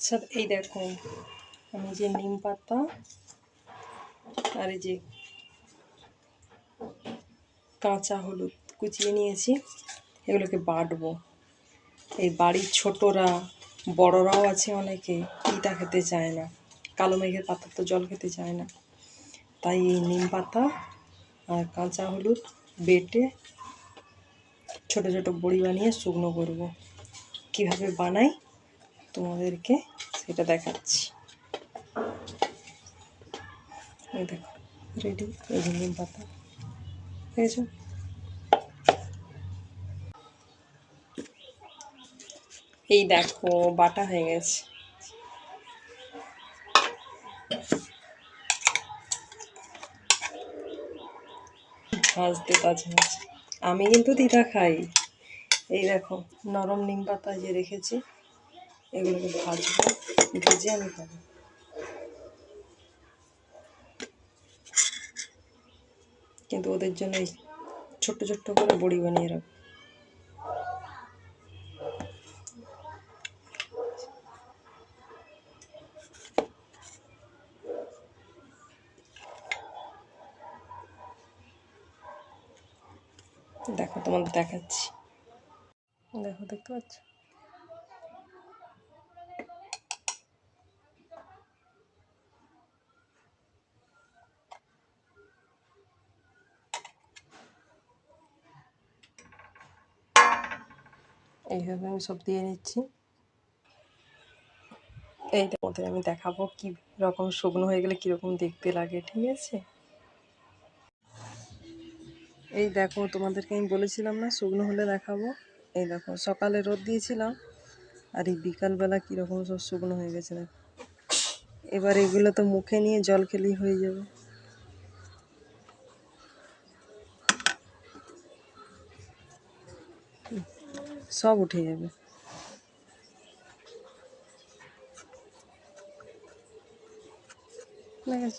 আচ্ছা এই দেখো, আমি যে নিম পাতা আর এই যে কাঁচা হলুদ কুচিয়ে নিয়েছি, এগুলোকে বাটবো। এই বাড়ির ছোটরা, বড়রাও আছে অনেকে তিতা খেতে চায় না, কালো মেঘের পাতা তো জল খেতে চায় না। তাই এই নিম পাতা আর কাঁচা হলুদ বেটে ছোট ছোট বড়ি বানিয়ে শুকনো করব। কীভাবে বানাই? তোমাদেরকে সেটা দেখাচ্ছি। এই দেখো রেডি এই নিম পাতা। পেয়েছ? এই দেখো, বাটা হয়ে গেছে। ভাজতে তাজ আমি কিন্তু তিতা খাই। এই দেখো, নরম নিম পাতা যে রেখেছি। এগুলোকে ভাজবো, ভেজে আমি খাব কিন্তু ওদের জন্য এই ছোট্ট ছোট্ট করে বড়ি বানিয়ে রাখব দেখো তোমাদের দেখাচ্ছি। দেখো, দেখতে পাচ্ছ? এইভাবে আমি সব দিয়ে নিচ্ছি। এই মধ্যে আমি দেখাবো কি রকম শুকনো হয়ে গেলে কীরকম দেখতে লাগে ঠিক আছে? এই দেখো তোমাদেরকে আমি বলেছিলাম না শুকনো হলে দেখাবো। এই দেখো সকালে রোদ দিয়েছিলাম আর এই বিকালবেলা কীরকম সব শুকনো হয়ে গেছে দেখো। এবার এগুলো তো মুখে নিয়ে জল খেলেই হয়ে যাবে। হুম, সব উঠে যাবে। দেখেছ